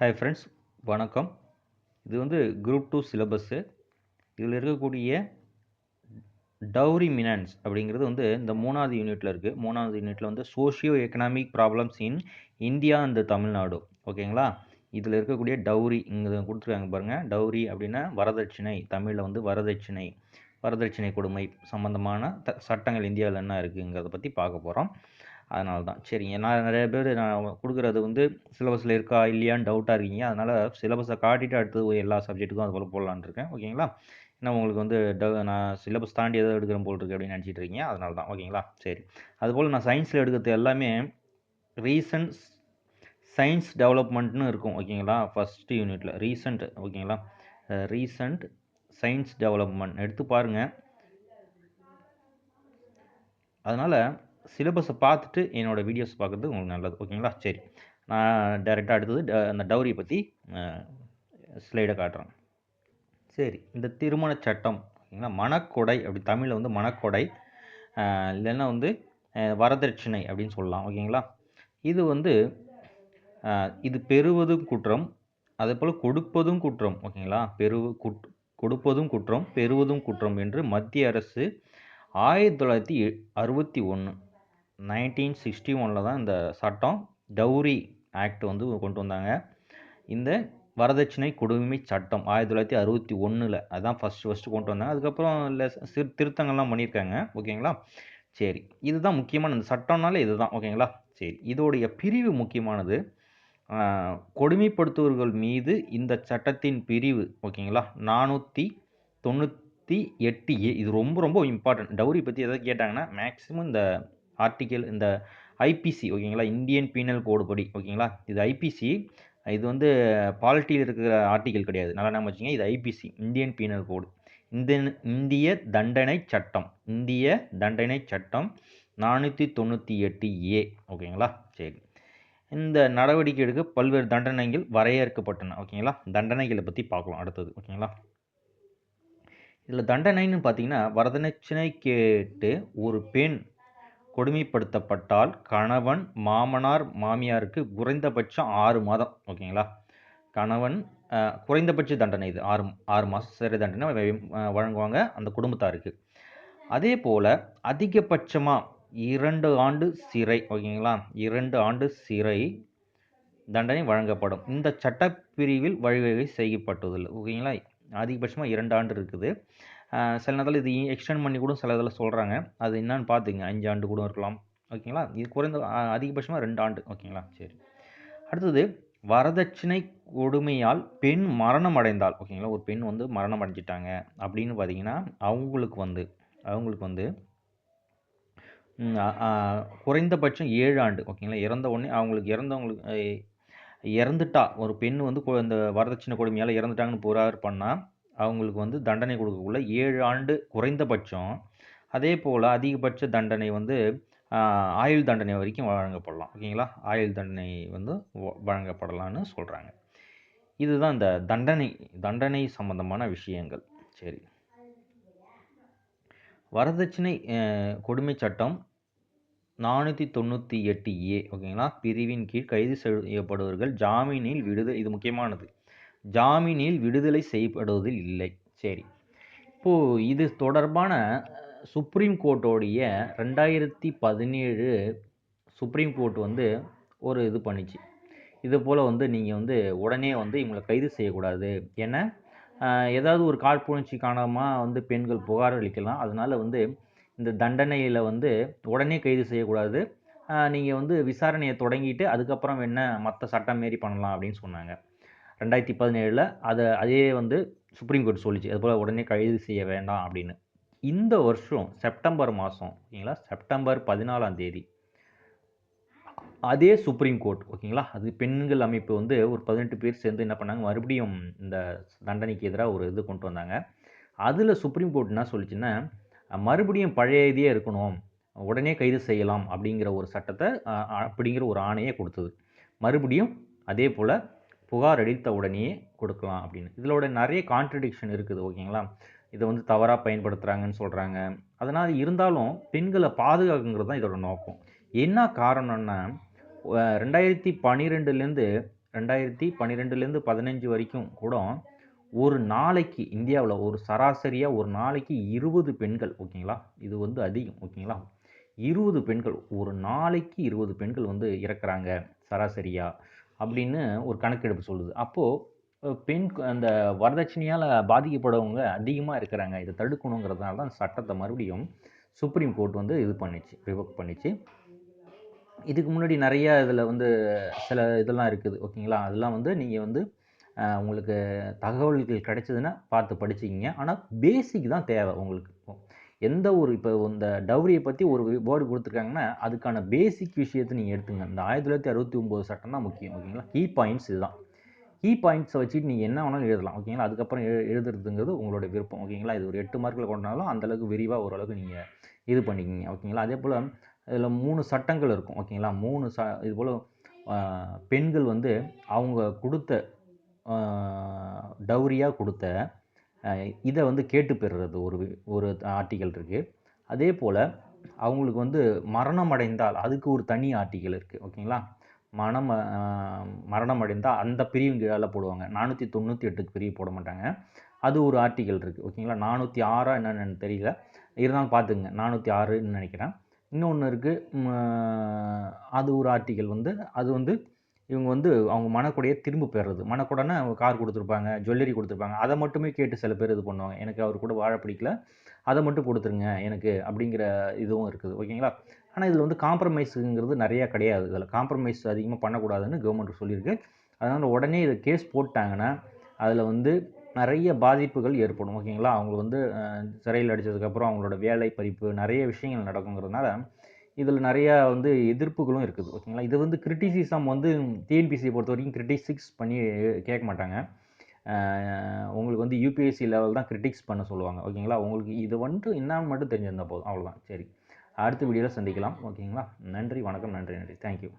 Hi friends வணக்கம். இது வந்து குரூப் டூ சிலபஸ்ஸு இதில் இருக்கக்கூடிய டவுரி மினான்ஸ் அப்படிங்கிறது வந்து இந்த மூணாவது யூனிட்டில் இருக்குது மூணாவது யூனிட்டில் வந்து socio economic problems in India and Tamil Nadu ஓகேங்களா இதில் இருக்கக்கூடிய டவுரி இங்கே கொடுத்துருக்காங்க பாருங்கள் டவுரி அப்படின்னா வரதட்சணை. தமிழில் வந்து வரதட்சணை. வரதட்சணை கொடுமை சம்மந்தமான த சட்டங்கள் இந்தியாவில் என்ன இருக்குங்கிறத பற்றி பார்க்க போகிறோம் அதனால தான். சரிங்க நான் நிறைய பேர் நான் கொடுக்குறது வந்து சிலபஸில் இருக்கா இல்லையான்னு டவுட்டாக இருக்கீங்க. அதனால் சிலபஸை காட்டிட்டு அடுத்தது எல்லா சப்ஜெக்ட்டுக்கும் அது போல் போடலான்னு இருக்கேன். ஓகேங்களா ஏன்னா உங்களுக்கு வந்து டவ் நான் சிலபஸ் தாண்டி எதாவது எடுக்கிற போல் இருக்கு அப்படின்னு நினச்சிட்டு இருக்கீங்க. அதனால தான். ஓகேங்களா சரி. அதுபோல் நான் சயின்ஸில் எடுக்கிறது எல்லாமே ரீசன்ட் சயின்ஸ் டெவலப்மெண்ட்னு இருக்கும். ஓகேங்களா ஃபஸ்ட்டு யூனிட்டில் ரீசண்ட் ஓகேங்களா ரீசண்ட் சயின்ஸ் டெவலப்மெண்ட் எடுத்து பாருங்கள் அதனால் சிலபஸை பார்த்துட்டு என்னோடய வீடியோஸ் பார்க்குறது உங்களுக்கு நல்லது. ஓகேங்களா? சரி. நான் டைரெக்டாக அடுத்தது ட- அந்த டவுரியை பற்றி ஸ்லைடை காட்டுறேன். சரி. இந்த திருமண சட்டம் ஓகேங்களா? மணக்கொடை அப்படி தமிழில் வந்து மணக்கொடை இல்லைன்னா வந்து வரதட்சணை அப்படின்னு சொல்லலாம். ஓகேங்களா? இது வந்து இது பெறுவதும் குற்றம் அதே போல் கொடுப்பதும் குற்றம் ஓகேங்களா? பெரு குட் கொடுப்பதும் குற்றம் பெறுவதும் குற்றம் என்று மத்திய அரசு ஆயிரத்தி தொள்ளாயிரத்தி எ- அறுபத்தி ஒன்று நைன்டீன் சிக்ஸ்டி ஒனில் தான் இந்த சட்டம் டவுரி ஆக்ட் வந்து கொண்டு வந்தாங்க. இந்த வரதட்சணை கொடுமை சட்டம் ஆயிரத்தி தொள்ளாயிரத்தி அறுபத்தி ஒன்றில் அதான் ஃபஸ்ட்டு ஃபஸ்ட்டு கொண்டு வந்தாங்க. அதுக்கப்புறம் இல்லை சிறு திருத்தங்கள்லாம் பண்ணியிருக்காங்க. ஓகேங்களா? சரி. இதுதான் முக்கியமான இந்த சட்டம்னாலே இதுதான். ஓகேங்களா? சரி. இதோடைய பிரிவு முக்கியமானது கொடுமைப்படுத்துவர்கள் மீது இந்த சட்டத்தின் பிரிவு ஓகேங்களா? நானூற்றி தொண்ணூற்றி எட்டு ஏ இது ரொம்ப ரொம்ப இம்பார்ட்டன்ட் டவுரி பற்றி எதாவது கேட்டாங்கன்னா மேக்ஸிமம் இந்த ஆர்டிக்கல் இந்த ஐபிசி ஓகேங்களா? இந்தியன் பீனல் கோடு படி ஓகேங்களா? இது ஐபிசி இது வந்து பாலிட்டியில் இருக்கிற ஆர்டிக்கல் கிடையாது. நல்லா நம்ம வச்சுங்க இது ஐபிசி இந்தியன் பீனல் கோடு இந்த இந்திய தண்டனை சட்டம் இந்திய தண்டனை சட்டம் நானூற்றி தொண்ணூற்றி எட்டு ஏ ஓகேங்களா? சரி. இந்த நடவடிக்கை எடுக்க பல்வேறு தண்டனைகள் வரையறுக்கப்பட்டன ஓகேங்களா? தண்டனைகளை பற்றி பார்க்கலாம் அடுத்தது ஓகேங்களா? இதில் தண்டனைன்னு பார்த்தீங்கன்னா வரதட்சணை கேட்டு ஒரு பெண் கொடுமைப்படுத்தப்பட்டால் கணவன் மாமனார் மாமியாருக்கு குறைந்தபட்சம் ஆறு மாதம். ஓகேங்களா? கணவன் குறைந்தபட்ச தண்டனை இது. ஆறு ஆறு மாதம் சிறை தண்டனை வழங்குவாங்க அந்த குடும்பத்தாருக்கு. அதே போல் அதிகபட்சமாக இரண்டு ஆண்டு சிறை ஓகேங்களா? இரண்டு ஆண்டு சிறை தண்டனை வழங்கப்படும். இந்த சட்டப்பிரிவில் வழிவகை செய்யப்பட்டுள்ளது ஓகேங்களா? அதிகபட்சமாக இரண்டு ஆண்டு இருக்குது. சில நேரத்தில் இது எக்ஸ்டெண்ட் பண்ணி கூட சில இதில் சொல்கிறாங்க அது என்னன்னு பார்த்துங்க அஞ்சு ஆண்டு கூட இருக்கலாம். ஓகேங்களா? இது குறைந்த அதிகபட்சமாக ரெண்டு ஆண்டு. ஓகேங்களா? சரி. அடுத்தது வரதட்சணை கொடுமையால் பெண் மரணம் அடைந்தால் ஓகேங்களா? ஒரு பெண் வந்து மரணம் அடைஞ்சிட்டாங்க. அப்படின்னு பார்த்தீங்கன்னா அவங்களுக்கு வந்து அவங்களுக்கு வந்து குறைந்தபட்சம் ஏழு ஆண்டு. ஓகேங்களா? இறந்த உடனே அவங்களுக்கு இறந்தவங்களுக்கு இறந்துட்டா. ஒரு பெண் வந்து இந்த வரதட்சணை கொடுமையால் இறந்துட்டாங்கன்னு புறார் பண்ணால் அவங்களுக்கு வந்து தண்டனை கொடுக்கக்குள்ள ஏழு ஆண்டு குறைந்தபட்சம். அதே போல் அதிகபட்ச தண்டனை வந்து ஆயுள் தண்டனை வரைக்கும் வழங்கப்படலாம். ஓகேங்களா? ஆயுள் தண்டனை வந்து வ- சொல்கிறாங்க இதுதான் இந்த தண்டனை தண்டனை சம்பந்தமான விஷயங்கள். சரி. வரதட்சணை கொடுமை சட்டம் நானூற்றி தொண்ணூற்றி எட்டு ஏ ஓகேங்களா? பிரிவின் கீழ் கைது செய்யப்படுவர்கள் ஜாமீனில் விடுதலை இது முக்கியமானது. ஜாமீனில் விடுதலை செய்யப்படுவதில் இல்லை. சரி. இப்போது இது தொடர்பான சுப்ரீம் கோர்ட்டோடைய ரெண்டாயிரத்தி பதினேழு சுப்ரீம் கோர்ட் வந்து ஒரு இது பண்ணிச்சு. இது போல் வந்து நீங்கள் வந்து உடனே வந்து இவங்களை கைது செய்யக்கூடாது. ஏன்னா ஏதாவது ஒரு காழ்ப்புணர்ச்சி காரணமாக வந்து பெண்கள் புகார் அளிக்கலாம். அதனால் வந்து இந்த தண்டனையில் வந்து உடனே கைது செய்யக்கூடாது. நீங்கள் வந்து விசாரணையை தொடங்கிட்டு அதுக்கப்புறம் என்ன மற்ற சட்டம் மாரி பண்ணலாம் அப்படின்னு சொன்னாங்க. ரெண்டாயிரத்தி பதினேழில் அதை அதே வந்து சுப்ரீம் கோர்ட் சொல்லிச்சு. அது போல் உடனே கைது செய்ய வேண்டாம் அப்படின்னு. இந்த வருஷம் செப்டம்பர் மாதம் ஓகேங்களா? செப்டம்பர் பதினாலாம் தேதி அதே சுப்ரீம் கோர்ட் ஓகேங்களா? அது பெண்கள் அமைப்பு வந்து ஒரு பதினெட்டு பேர் சேர்ந்து என்ன பண்ணாங்க? மறுபடியும் இந்த தண்டனைக்கு எதிராக ஒரு இது கொண்டு வந்தாங்க. அதில் சுப்ரீம் கோர்ட் என்ன சொல்லிச்சுன்னா மறுபடியும் பழைய இதே இருக்கணும். உடனே கைது செய்யலாம் அப்படிங்கிற ஒரு சட்டத்தை அப்படிங்கிற ஒரு ஆணையை கொடுத்தது. மறுபடியும் அதே போல் புகார் அளித்த உடனேயே கொடுக்கலாம் அப்படின்னு. இதிலோட நிறைய கான்ட்ரடிக்ஷன் இருக்குது ஓகேங்களா? இதை வந்து தவறாக பயன்படுத்துகிறாங்கன்னு சொல்கிறாங்க அதனால் இருந்தாலும் பெண்களை பாதுகாக்குங்கிறது தான் இதோட நோக்கம். என்ன காரணம்னா ரெண்டாயிரத்தி பன்னிரெண்டுலேருந்து ரெண்டாயிரத்தி பன்னிரெண்டுலேருந்து பதினஞ்சு வரைக்கும் கூட ஒரு நாளைக்கு இந்தியாவில் ஒரு சராசரியாக ஒரு நாளைக்கு இருபது பெண்கள் ஓகேங்களா? இது வந்து அதிகம் ஓகேங்களா? இருபது பெண்கள் ஒரு நாளைக்கு இருபது பெண்கள் வந்து இறக்குறாங்க சராசரியாக அப்படின்னு ஒரு கணக்கெடுப்பு சொல்லுது. அப்போது பெண் அந்த வரதட்சணையால் பாதிக்கப்படுறவங்க அதிகமாக இருக்கிறாங்க. இதை தடுக்கணுங்கிறதுனால தான் சட்டத்தை மறுபடியும் சுப்ரீம் கோர்ட் வந்து இது பண்ணிச்சு ரிவோக் பண்ணிச்சு. இதுக்கு முன்னாடி நிறைய இதில் வந்து சில இதெல்லாம் இருக்குது ஓகேங்களா? அதெல்லாம் வந்து நீங்கள் வந்து உங்களுக்கு தகவல்கள் கிடைச்சதுன்னா பார்த்து படிச்சுக்கிங்க. ஆனால் பேசிக் தான் தேவை உங்களுக்கு. எந்த ஒரு இப்போ இந்த டவுரியை பற்றி ஒரு வேர்டு கொடுத்துருக்காங்கன்னா அதுக்கான பேசிக் விஷயத்தை நீங்கள் எடுத்துங்க. இந்த ஆயிரத்தி தொள்ளாயிரத்தி அறுபத்தி ஒம்பது சட்டம் தான் முக்கியம் ஓகேங்களா? கீ பாயிண்ட்ஸ் இதுதான். கீ பாயிண்ட்ஸை வச்சுட்டு நீங்கள் என்ன வேணாலும் எழுதலாம் ஓகேங்களா? அதுக்கப்புறம் எழு எழுதுறதுங்கிறது உங்களோட விருப்பம் ஓகேங்களா? இது ஒரு எட்டு மார்க்கில் கொண்டாலும் அந்தளவுக்கு விரிவாக ஓரளவுக்கு நீங்கள் இது பண்ணிக்கிங்க ஓகேங்களா? அதே போல் இதில் மூணு சட்டங்கள் இருக்கும் ஓகேங்களா? மூணு ச இது போல் பெண்கள் வந்து அவங்க கொடுத்த டவுரியாக கொடுத்த இதை வந்து கேட்டு பெறுறது ஒரு ஒரு ஆர்டிக்கல் இருக்குது அதே போல் அவங்களுக்கு வந்து மரணம் அடைந்தால் அதுக்கு ஒரு தனி ஆர்டிக்கல் இருக்குது ஓகேங்களா? மனம் மரணம் அடைந்தால் அந்த பிரிவு கீழே போடுவாங்க. நானூற்றி தொண்ணூற்றி எட்டுக்கு பிரிவு போட மாட்டாங்க. அது ஒரு ஆர்டிக்கல் இருக்குது ஓகேங்களா? நானூற்றி ஆறா என்னென்னு தெரியல. இருந்தாலும் பார்த்துங்க நானூற்றி ஆறுன்னு நினைக்கிறேன். இன்னொன்று இருக்குது அது ஒரு ஆர்டிக்கல் வந்து அது வந்து இவங்க வந்து அவங்க மனக்குடையை திரும்ப பெறுறது. அவங்க கார் கொடுத்துருப்பாங்க ஜுவல்லரி கொடுத்துருப்பாங்க. அதை மட்டுமே கேட்டு சில பேர் இது பண்ணுவாங்க. எனக்கு அவர் கூட வாழ பிடிக்கல. அதை மட்டும் கொடுத்துருங்க எனக்கு அப்படிங்கிற இதுவும் இருக்குது. ஓகேங்களா? ஆனால் இதில் வந்து காம்ப்ரமைஸுங்கிறது நிறையா கிடையாது இதில். காம்ப்ரமைஸ் அதிகமாக பண்ணக்கூடாதுன்னு கவர்மெண்ட் சொல்லியிருக்கு. அதனால் உடனே இதை கேஸ் போட்டாங்கன்னா அதில் வந்து நிறைய பாதிப்புகள் ஏற்படும். ஓகேங்களா? அவங்க வந்து சிறையில் அடித்ததுக்கப்புறம் அவங்களோட வேலை பறிப்பு நிறைய விஷயங்கள் நடக்குங்கிறதுனால இதில் நிறையா வந்து எதிர்ப்புகளும் இருக்குது ஓகேங்களா? இது வந்து கிரிட்டிசிசம் வந்து டிஎன்பிசியை பொறுத்த வரைக்கும் கிரிட்டிசிக்ஸ் பண்ணி கேட்க மாட்டாங்க. உங்களுக்கு வந்து யூபிஎஸ்சி லெவல் தான் கிரிட்டிக்ஸ் பண்ண சொல்லுவாங்க ஓகேங்களா? உங்களுக்கு இது வந்துட்டு என்னன்னு மட்டும் தெரிஞ்சிருந்தால் போதும் அவ்வளோதான் சரி அடுத்த வீடியோவில் சந்திக்கலாம் ஓகேங்களா? நன்றி வணக்கம் நன்றி நன்றி. தேங்க்யூ